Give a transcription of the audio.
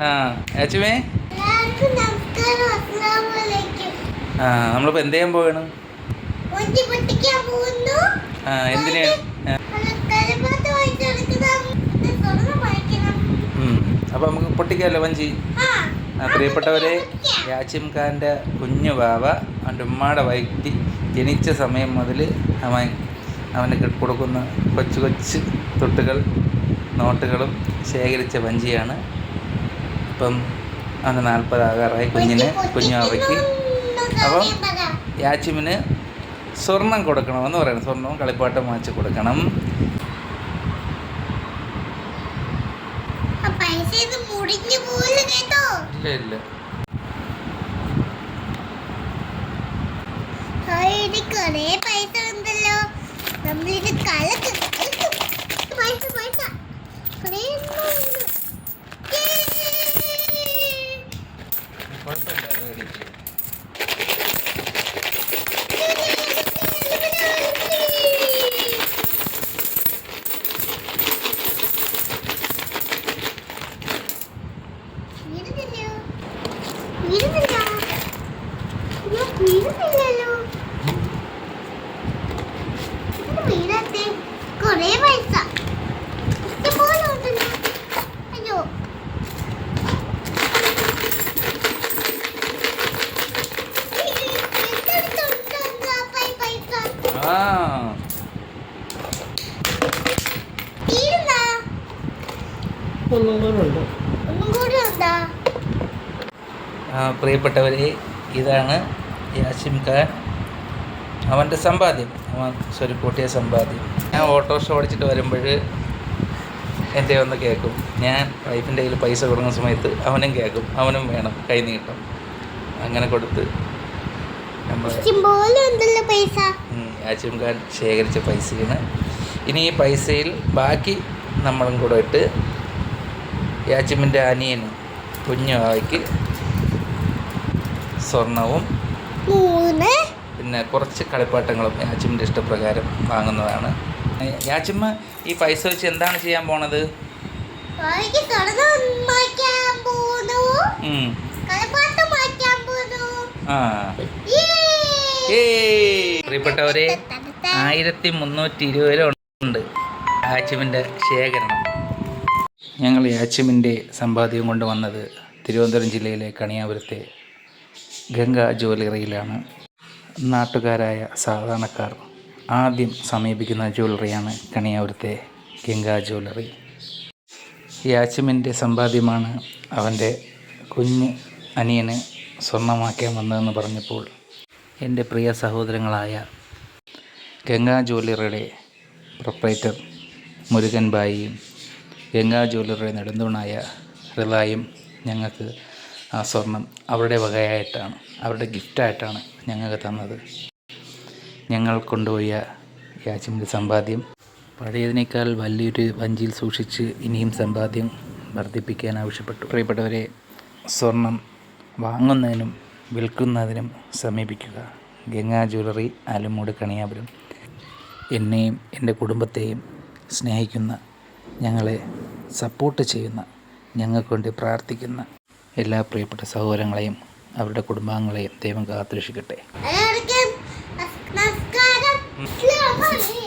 ആ അലൈക്കും ആ നമ്മളിപ്പോൾ എന്ത് ചെയ്യാൻ പോവാണ്? ആ എന്തിനാ? ആ, തലപ്പാത്ത് വായിച്ചെടുക്കണം സ്വർണം അപ്പോൾ നമുക്ക് പൊട്ടിക്കാമല്ലോ വഞ്ചി? പ്രിയപ്പെട്ടവരെ യാച്ചിം ഖാന്റെ കുഞ്ഞു ബാവ അവന്റെ ഉമ്മയുടെ വൈകി ജനിച്ച സമയം മുതൽ അവൻ അവന് കൊടുക്കുന്ന കൊച്ചു കൊച്ചു തൊട്ടുകൾ നോട്ടുകളും ശേഖരിച്ച വഞ്ചിയാണ്. ഇപ്പം അന്ന് നാൽപ്പതാകാറായി കുഞ്ഞിന് കുഞ്ഞു ബാവയ്ക്ക് അപ്പം യാച്ചിമിന് സ്വർണം കൊടുക്കണമെന്ന് പറയണം സ്വർണവും കളിപ്പാട്ടം വാങ്ങിച്ച് കൊടുക്കണം. ഇല്ല പൈസ ഉണ്ടല്ലോ. നമ്മളിത് കളക്ക് കളക്ക്. പൈസ പൈസ. കുറേ ആ പ്രിയപ്പെട്ടവരെ ഇതാണ് യാസിം ഖാൻ. അവന്റെ സമ്പാദ്യം. അവൻ സ്വരുക്കൂട്ടിയ സമ്പാദ്യം. ഞാൻ ഓട്ടോറിക്ഷ ഓടിച്ചിട്ട് വരുമ്പോൾ എന്റെ ഒന്ന് കേൾക്കും. ഞാൻ വൈഫിന്റെ കയ്യിൽ പൈസ കൊടുക്കുന്ന സമയത്ത് അവനും കേൾക്കും. അവനും വേണം കൈ നീട്ടം അങ്ങനെ കൊടുത്ത് നമ്മൾ പൈസ. യാസിം ഖാൻ ശേഖരിച്ച പൈസയാണ്. ഇനി ഈ പൈസയിൽ ബാക്കി നമ്മളും കൂടെ ഇട്ട് യാച്ചിമിന്റെ അനിയൻ കുഞ്ഞു ആയിക്ക് സ്വർണവും പിന്നെ കുറച്ച് കളിപ്പാട്ടങ്ങളും യാച്ചിമിന്റെ ഇഷ്ടപ്രകാരം വാങ്ങുന്നതാണ്. യാച്ചിമ്മ ഈ പൈസ വെച്ച് എന്താണ് ചെയ്യാൻ പോണത്? ആ. Yay! പ്രിയപ്പെട്ടവരെ ആയിരത്തി മുന്നൂറ്റി ഇരുപത് രൂപ ഉണ്ട് യാച്ചിമിന്റെ ശേഖരണം. ഞങ്ങൾ യാച്ചിമിന്റെ സമ്പാദ്യം കൊണ്ട് വന്നത് തിരുവനന്തപുരം ജില്ലയിലെ കണിയാപുരത്തെ ഗംഗാ ജ്വല്ലറിയിലാണ്. നാട്ടുകാരായ സാധാരണക്കാർ ആദ്യം സമീപിക്കുന്ന ജ്വല്ലറിയാണ് കണിയാപുരത്തെ ഗംഗാ ജ്വല്ലറി. യാച്ചിമിന്റെ സമ്പാദ്യമാണ് അവന്റെ കുഞ്ഞ് അനിയന് സ്വർണമാക്കാൻ വന്നതെന്ന് പറഞ്ഞപ്പോൾ എന്റെ പ്രിയ സഹോദരങ്ങളായ ഗംഗാ ജ്വല്ലറിയുടെ പ്രൊപ്പറേറ്റർ മുരുകൻ ബായിയും ഗംഗാ ജ്വല്ലറിയുടെ നെടുന്തൂണായ റിലായും ഞങ്ങൾക്ക് ആ സ്വർണം അവരുടെ വകയായിട്ടാണ് അവരുടെ ഗിഫ്റ്റായിട്ടാണ് ഞങ്ങൾക്ക് തന്നത്. ഞങ്ങൾ കൊണ്ടുപോയ യാച്ചിന്റെ സമ്പാദ്യം പഴയതിനേക്കാൾ വലിയൊരു വഞ്ചിയിൽ സൂക്ഷിച്ച് ഇനിയും സമ്പാദ്യം വർദ്ധിപ്പിക്കാൻ ആവശ്യപ്പെട്ടു. പ്രിയപ്പെട്ടവരെ സ്വർണം വാങ്ങുന്നതിനും വിൽക്കുന്നതിനും സമീപിക്കുക. ഗംഗാ ജ്വല്ലറി ആലുമൂട് കണിയാപുരം എന്നെയും എന്റെ കുടുംബത്തെയും സ്നേഹിക്കുന്ന ഞങ്ങളെ സപ്പോർട്ട് ചെയ്യുന്ന ഞങ്ങൾക്ക് വേണ്ടി പ്രാർത്ഥിക്കുന്ന എല്ലാ പ്രിയപ്പെട്ട സഹോദരങ്ങളെയും അവരുടെ കുടുംബാംഗങ്ങളെയും ദൈവം കാത്തുരക്ഷിക്കട്ടെ. നമസ്കാരം.